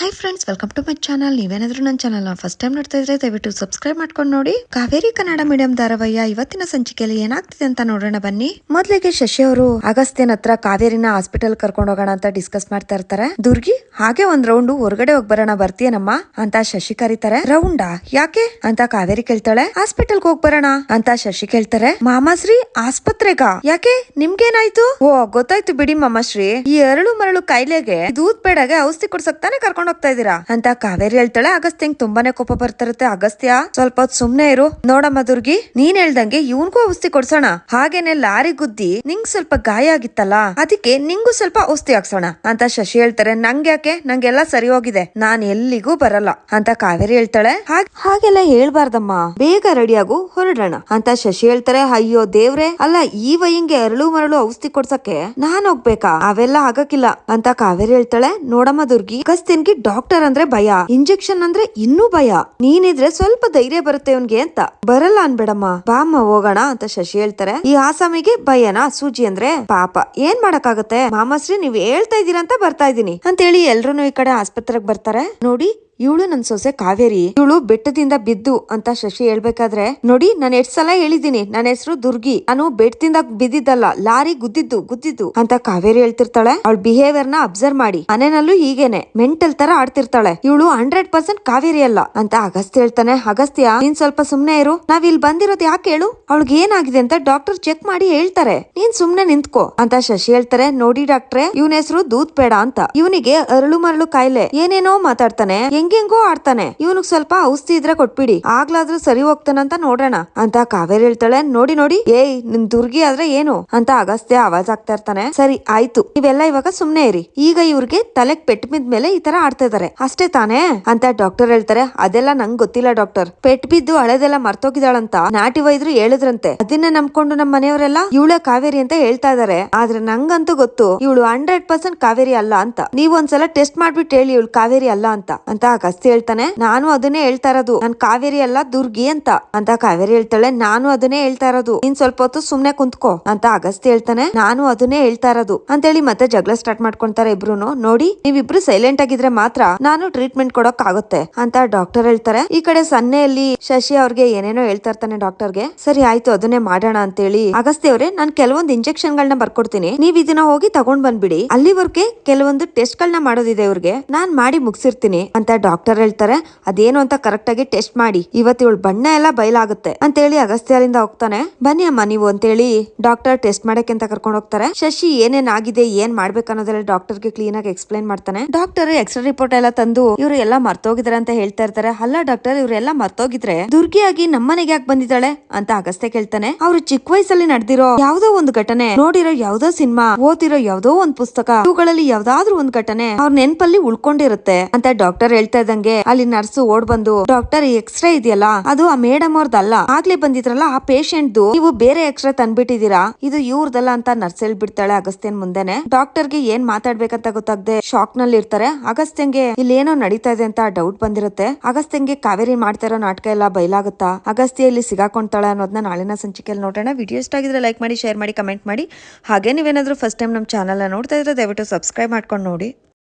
Hi friends welcome to my channel ನೀವೇನಾದ್ರೂ ನನ್ನ channel first time ನೋಡ್ತಾ ಇದ್ರೆ ದಯವಿಟ್ಟು ಸಬ್ಸ್ಕ್ರೈಬ್ ಮಾಡ್ಕೊಂಡು ನೋಡಿ. ಕಾವೇರಿ ಕನ್ನಡ ಮೀಡಿಯಂ ಧಾರಾವಾಹಿಯ ಇವತ್ತಿನ ಸಂಚಿಕೆಯಲ್ಲಿ ಏನಾಗ್ತಿದೆ ಅಂತ ನೋಡೋಣ ಬನ್ನಿ. ಮೊದಲಿಗೆ ಶಶಿ ಅವರು ಅಗಸ್ತ್ಯನ ಹತ್ರ ಕಾವೇರಿನ ಹಾಸ್ಪಿಟಲ್ ಕರ್ಕೊಂಡು ಹೋಗೋಣ ಅಂತ ಡಿಸ್ಕಸ್ ಮಾಡ್ತಾ ಇರ್ತಾರೆ. ದುರ್ಗಿ, ಹಾಗೆ ಒಂದ್ ರೌಂಡ್ ಹೊರಗಡೆ ಹೋಗ್ ಬರೋಣ ಬರ್ತೀಯನಮ್ಮ ಅಂತ ಶಶಿ ಕರೀತಾರೆ. ರೌಂಡಾ, ಯಾಕೆ ಅಂತ ಕಾವೇರಿ ಕೇಳ್ತಾಳೆ. ಹಾಸ್ಪಿಟಲ್ ಹೋಗ್ ಬರೋಣ ಅಂತ ಶಶಿ ಕೇಳ್ತಾರೆ. ಮಾಮಾಶ್ರೀ, ಆಸ್ಪತ್ರೆಗ? ಯಾಕೆ? ನಿಮ್ಗೇನಾಯ್ತು? ಓ, ಗೊತ್ತಾಯ್ತು ಬಿಡಿ ಮಾಮಾಶ್ರೀ. ಈ ಅರಳು ಮರಳು ಕಾಯಿಲೆಗೆ ದೂದ್ ಬೇಡಗೆ ಔಷಧಿ ಕೊಡ್ಸಕ್ ಕರ್ಕೊಂಡು ಕರ್ಕೊಂಡ್ ಹೋಗ್ತಾ ಇದೀರಾ ಅಂತ ಕಾವೇರಿ ಹೇಳ್ತಾಳೆ. ಅಗಸ್ತ್ಯಂಗ್ ತುಂಬಾನೇ ಕೋಪ ಬರ್ತಿರುತ್ತೆ. ಅಗಸ್ತ್ಯ, ಸ್ವಲ್ಪ ಹೊತ್ತು ಸುಮ್ನೆ ಇರು. ನೋಡಮ್ಮ ದುರ್ಗಿ, ನೀನ್ ಹೇಳ್ದಂಗೆ ಇವನ್ಗೂ ಔಷಧಿ ಕೊಡ್ಸೋಣ. ಹಾಗೇನೆ ಲಾರಿ ಗುದ್ದಿ ನಿಂಗ್ ಸ್ವಲ್ಪ ಗಾಯ ಆಗಿತ್ತಲ್ಲ, ಅದಕ್ಕೆ ನಿಂಗೂ ಸ್ವಲ್ಪ ಔಷಧಿ ಹಾಕ್ಸೋಣ ಅಂತ ಶಶಿ ಹೇಳ್ತಾರೆ. ನಂಗ್ಯಾಕೆ ನಂಗೆಲ್ಲ ಸರಿ ಹೋಗಿದೆ. ನಾನ್ ಎಲ್ಲಿಗೂ ಬರಲ್ಲ ಅಂತ ಕಾವೇರಿ ಹೇಳ್ತಾಳೆ. "ಹಾಗ್- ಹಾಗೆಲ್ಲ ಹೇಳ್ಬಾರ್ದಮ್ಮ. ಬೇಗ ರೆಡಿಯಾಗು ಹೊರಡೋಣ ಅಂತ ಶಶಿ ಹೇಳ್ತಾರೆ. ಅಯ್ಯೋ ದೇವ್ರೆ, ಅಲ್ಲ ಈ ವಯಂಗೆ ಅರಳು ಮರಳು ಔಷಧಿ ಕೊಡ್ಸಕ್ಕೆ ನಾನ್ ಹೋಗ್ಬೇಕಾ? ಅವೆಲ್ಲ ಆಗಕ್ಕಿಲ್ಲ ಅಂತ ಕಾವೇರಿ ಹೇಳ್ತಾಳೆ. ನೋಡಮ್ಮ ದುರ್ಗಿ, ಅಗಸ್ತ್ಯನ್ಗೆ ಡಾಕ್ಟರ್ ಅಂದ್ರೆ ಭಯ, ಇಂಜೆಕ್ಷನ್ ಅಂದ್ರೆ ಇನ್ನೂ ಭಯ. ನೀನಿದ್ರೆ ಸ್ವಲ್ಪ ಧೈರ್ಯ ಬರುತ್ತೆ ಅವನ್ಗೆ ಅಂತ. ಬರಲ್ಲ ಅನ್ಬೇಡಮ್ಮ. ಬಾಮ್ಮ, ಹೋಗೋಣ ಅಂತ ಶಶಿ ಹೇಳ್ತಾರೆ. ಈ ಆಸಾಮಿಗೆ ಭಯನಾ ಸೂಜಿ ಅಂದ್ರೆ ಪಾಪ. ಏನ್ ಮಾಡಕ್ಕಾಗತ್ತೆ? ಮಾಮಾಶ್ರೀ, ನೀವ್ ಹೇಳ್ತಾ ಇದೀರಾ ಅಂತ ಬರ್ತಾ ಇದೀನಿ ಅಂತ ಹೇಳಿ ಎಲ್ರು ಈ ಕಡೆ ಆಸ್ಪತ್ರೆಗೆ ಬರ್ತಾರೆ. ನೋಡಿ ಇವಳು ನನ್ ಸೊಸೆ ಕಾವೇರಿ. ಇವಳು ಬೆಟ್ಟದಿಂದ ಬಿದ್ದು ಅಂತ ಶಶಿ ಹೇಳ್ಬೇಕಾದ್ರೆ, ನೋಡಿ, ನಾನು ಎಷ್ಟ್ ಸಲ ಹೇಳಿದೀನಿ ನನ್ನ ಹೆಸರು ದುರ್ಗಿ. ನಾನು ಬೆಟ್ಟದಿಂದ ಬಿದ್ದಿದ್ದಲ್ಲ, ಲಾರಿ ಗುದ್ದಿದ್ದು ಗುದ್ದಿದ್ದು. ಅಂತ ಕಾವೇರಿ ಹೇಳ್ತಿರ್ತಾಳೆ. ಅವಳ ಬಿಹೇವಿಯರ್ನ ಅಬ್ಸರ್ವ್ ಮಾಡಿ. ಮನೆಯಲ್ಲೂ ಹೀಗೇನೆ ಮೆಂಟಲ್ ತರ ಆಡ್ತಿರ್ತಾಳೆ. ಇವಳು ಹಂಡ್ರೆಡ್ ಪರ್ಸೆಂಟ್ ಕಾವೇರಿ ಅಲ್ಲ ಅಂತ ಅಗಸ್ತ್ಯ ಹೇಳ್ತಾನೆ. ಅಗಸ್ತ್ಯ, ನೀನ್ ಸ್ವಲ್ಪ ಸುಮ್ನೆ ಇರು. ನಾವ್ ಇಲ್ಲಿ ಬಂದಿರೋದು ಯಾಕೆ ಹೇಳು? ಅವಳಿಗೆ ಏನಾಗಿದೆ ಅಂತ ಡಾಕ್ಟರ್ ಚೆಕ್ ಮಾಡಿ ಹೇಳ್ತಾರೆ. ನೀನ್ ಸುಮ್ನೆ ನಿಂತ್ಕೋ. ಅಂತ ಶಶಿ ಹೇಳ್ತಾರೆ. ನೋಡಿ ಡಾಕ್ಟ್ರೆ, ಇವನ ಹೆಸರು ದೂತ್ ಬೇಡ ಅಂತ. ಇವನಿಗೆ ಅರಳು ಮರಳು ಕಾಯಿಲೆ. ಏನೇನೋ ಮಾತಾಡ್ತಾನೆ. ಹೆಂಗೆಂಗೋ ಆಡ್ತಾನೆ. ಇವನಿಗೆ ಸ್ವಲ್ಪ ಔಷಧಿ ಇದ್ರೆ ಕೊಟ್ಬಿಡಿ. ಆಗ್ಲಾದ್ರೂ ಸರಿ ಹೋಗ್ತಾನಂತ ನೋಡೋಣ. ಅಂತ ಕಾವೇರಿ ಹೇಳ್ತಾಳೆ. ನೋಡಿ ನೋಡಿ. ಏಯ್, ನಿನ್ ದುರ್ಗಿ ಆದ್ರೆ ಏನು? ಅಂತ ಅಗಸ್ತ್ಯ ಆವಾಜ್ ಆಗ್ತಾ ಇರ್ತಾನೆ. ಸರಿ, ಆಯ್ತು. ಇವೆಲ್ಲ ಇವಾಗ ಸುಮ್ನೆ ಇರಿ. ಈಗ ಇವ್ರಿಗೆ ತಲೆಗ್ ಪೆಟ್ಟು ಬಿದ್ಮೇಲೆ ಈ ತರ ಆಡ್ತಾ ಇದಾರೆ. ಅಷ್ಟೇ ತಾನೇ? ಅಂತ ಡಾಕ್ಟರ್ ಹೇಳ್ತಾರೆ. ಅದೆಲ್ಲ ನಂಗ್ ಗೊತ್ತಿಲ್ಲ ಡಾಕ್ಟರ್. ಪೆಟ್ ಬಿದ್ದು ಹಳೆದೆಲ್ಲ ಮರ್ತೋಗಿದಾಳಂತ ನಾಟಿ ವೈದ್ಯರು ಹೇಳಿದ್ರಂತೆ. ಅದನ್ನ ನಂಬ್ಕೊಂಡು ನಮ್ಮ ಮನೆಯವರೆಲ್ಲ ಇವಳ ಕಾವೇರಿ ಅಂತ ಹೇಳ್ತಾ ಇದಾರೆ. ಆದ್ರೆ ನಂಗಂತೂ ಗೊತ್ತು, ಇವಳು ಹಂಡ್ರೆಡ್ ಪರ್ಸೆಂಟ್ ಕಾವೇರಿ ಅಲ್ಲ ಅಂತ. ನೀವ್ ಒಂದ್ಸಲ ಟೆಸ್ಟ್ ಮಾಡ್ಬಿಟ್ಟು ಹೇಳಿ, ಇವಳು ಕಾವೇರಿ ಅಲ್ಲ ಅಂತ. ಅಂತ ಅಗಸ್ತ್ಯ ಹೇಳ್ತಾನೆ, ನಾನು ಅದನ್ನೇ ಹೇಳ್ತಾ ಇರೋದು. ನನ್ ಕಾವೇರಿ ಅಲ್ಲ ದುರ್ಗಿ ಅಂತ. ಅಂತ ಕಾವೇರಿ ಹೇಳ್ತಾಳೆ, ನಾನು ಅದನ್ನೇ ಹೇಳ್ತಾ ಇರೋದು. ನೀನ್ ಸ್ವಲ್ಪ ಹೊತ್ತು ಸುಮ್ನೆ ಕುಂತ್ಕೋ. ಅಂತ ಅಗಸ್ತಿ ಹೇಳ್ತಾನೆ, ನಾನು ಅದನ್ನೇ ಹೇಳ್ತಾ ಇರೋದು. ಅಂತ ಹೇಳಿ ಮತ್ತೆ ಜಗಳ ಸ್ಟಾರ್ಟ್ ಮಾಡ್ಕೊಂತಾರೆ ಇಬ್ರುನು. ನೋಡಿ, ನೀವಿಬ್ರು ಸೈಲೆಂಟ್ ಆಗಿದ್ರೆ ಮಾತ್ರ ನಾನು ಟ್ರೀಟ್ಮೆಂಟ್ ಕೊಡಕ್ ಆಗುತ್ತೆ ಅಂತ ಡಾಕ್ಟರ್ ಹೇಳ್ತಾರೆ. ಈ ಕಡೆ ಸನ್ನೆಯಲ್ಲಿ ಶಶಿ ಅವ್ರಿಗೆ ಏನೇನೋ ಹೇಳ್ತಾ ಇರ್ತಾನೆ ಡಾಕ್ಟರ್ಗೆ ಸರಿ, ಆಯ್ತು, ಅದನ್ನೇ ಮಾಡೋಣ. ಅಂತೇಳಿ ಅಗಸ್ತಿ ಅವ್ರೆ, ನಾನ್ ಕೆಲವೊಂದು ಇಂಜೆಕ್ಷನ್ ಗಳನ್ನ ಬರ್ಕೊಡ್ತೀನಿ. ನೀವ್ ಇದನ್ನ ಹೋಗಿ ತಗೊಂಡ್ ಬಂದ್ಬಿಡಿ. ಅಲ್ಲಿವರೆಗೆ ಕೆಲವೊಂದು ಟೆಸ್ಟ್ ಗಳನ್ನ ಮಾಡೋದಿದೆ ಇವ್ರಿಗೆ. ನಾನ್ ಮಾಡಿ ಮುಗಿಸಿರ್ತೀನಿ. ಅಂತ ಡಾಕ್ಟರ್ ಹೇಳ್ತಾರೆ, ಅದೇನು ಅಂತ ಕರೆಕ್ಟ್ ಆಗಿ ಟೆಸ್ಟ್ ಮಾಡಿ. ಇವತ್ತು ಇವಳು ಬಣ್ಣ ಎಲ್ಲ ಬಯಲಾಗುತ್ತೆ. ಅಂತೇಳಿ ಅಗಸ್ತ್ಯ ಅಲ್ಲಿಂದ ಹೋಗ್ತಾನೆ. ಬನ್ನಿ ಅಮ್ಮ, ನೀವು ಅಂತೇಳಿ ಡಾಕ್ಟರ್ ಟೆಸ್ಟ್ ಮಾಡಕ್ಕೆ ಅಂತ ಕರ್ಕೊಂಡು ಹೋಗ್ತಾರೆ. ಶಶಿ ಏನೇನ್ ಆಗಿದೆ ಏನ್ ಮಾಡ್ಬೇಕು ಡಾಕ್ಟರ್ ಡಾಕ್ಟರ್ಗೆ ಕ್ಲೀನ್ ಆಗಿ ಎಕ್ಸ್ಪ್ಲೈನ್ ಮಾಡ್ತಾನೆ. ಡಾಕ್ಟರ್ ಎಕ್ಸ್ರೇ ರಿಪೋರ್ಟ್ ಎಲ್ಲ ತಂದು ಇವ್ರು ಎಲ್ಲ ಮರ್ತೋಗಿದಾರೆ ಅಂತ ಹೇಳ್ತಾ ಇರ್ತಾರೆ. ಅಲ್ಲ ಡಾಕ್ಟರ್ ಇವ್ರೆಲ್ಲ ಮರ್ತೋಗಿದ್ರೆ ದುರ್ಗಿಯಾಗಿ ನಮ್ಮನೆಗೆ ಯಾಕೆ ಬಂದಿದ್ದಾಳೆ? ಅಂತ ಅಗಸ್ತ್ಯ ಕೇಳ್ತಾನೆ. ಅವ್ರು ಚಿಕ್ಕ ವಯಸ್ಸಲ್ಲಿ ನಡೆದಿರೋ ಯಾವ್ದೋ ಒಂದು ಘಟನೆ, ನೋಡಿರೋ ಯಾವ್ದೋ ಸಿನಿಮಾ ಓದಿರೋ ಯಾವ್ದೋ ಒಂದ್ ಪುಸ್ತಕ, ಇವುಗಳಲ್ಲಿ ಯಾವ್ದಾದ್ರು ಒಂದ್ ಘಟನೆ, ಅವ್ರ ನೆನ್ಪಲ್ಲಿ ಉಳ್ಕೊಂಡಿರುತ್ತೆ, ಅಂತ ಡಾಕ್ಟರ್ ಇದ್ದಂಗೆ ಅಲ್ಲಿ ನರ್ಸ್ ಓಡ್ ಬಂದು, ಡಾಕ್ಟರ್ ಎಕ್ಸ್ರೇ ಇದೆಯಲ್ಲ? ಅದು ಆ ಮೇಡಮ್ ಅವ್ರದ್ದಲ್ಲ ಆಗ್ಲೇ ಬಂದಿದ್ರಲ್ಲ, ಆ ಪೇಷಂಟ್ ನೀವು ಬೇರೆ ಎಕ್ಸ್ರೇ ತಂದ್ಬಿಟ್ಟಿದೀರಾ ಇದು ಇವ್ರದಲ್ಲ ಅಂತ ನರ್ಸ್ ಹೇಳ್ಬಿಡ್ತಾಳೆ ಅಗಸ್ತ್ಯನ್ ಮುಂದೆನೆ. ಡಾಕ್ಟರ್ಗೆ ಏನ್ ಮಾತಾಡ್ಬೇಕಂತ ಗೊತ್ತಾಗದೆ ಶಾಕ್ನಲ್ಲಿ ಇರ್ತಾರೆ ಅಗಸ್ತ್ಯಂಗೆ ಇಲ್ಲೇನೋ ನಡೀತಾ ಇದೆ ಅಂತ ಡೌಟ್ ಬಂದಿರುತ್ತೆ. ಅಗಸ್ತ್ಯಂಗೆ ಕಾವೇರಿ ಮಾಡ್ತಾ ಇರೋ ನಾಟಕ ಎಲ್ಲ ಬಯಲಾಗುತ್ತಾ ಅಗಸ್ತ್ಯ ಇಲ್ಲಿ ಸಿಗಾಕೊಂತಾಳೆ ಅನ್ನೋದನ್ನ ನಾಳಿನ ಸಂಚಿಕೆಯಲ್ಲಿ ನೋಡೋಣ. ವಿಡಿಯೋ ಇಷ್ಟ ಆಗಿದ್ರೆ ಲೈಕ್ ಮಾಡಿ, ಶೇರ್ ಮಾಡಿ, ಕಮೆಂಟ್ ಮಾಡಿ. ಹಾಗೆ ನೀವೇನಾದ್ರೂ ಫಸ್ಟ್ ಟೈಮ್ ನಮ್ಮ ಚಾನಲ್ನ ನೋಡ್ತಾ ಇದ್ರೆ ದಯವಿಟ್ಟು ಸಬ್ಸ್ಕ್ರೈಬ್ ಮಾಡ್ಕೊಂಡು ನೋಡಿ.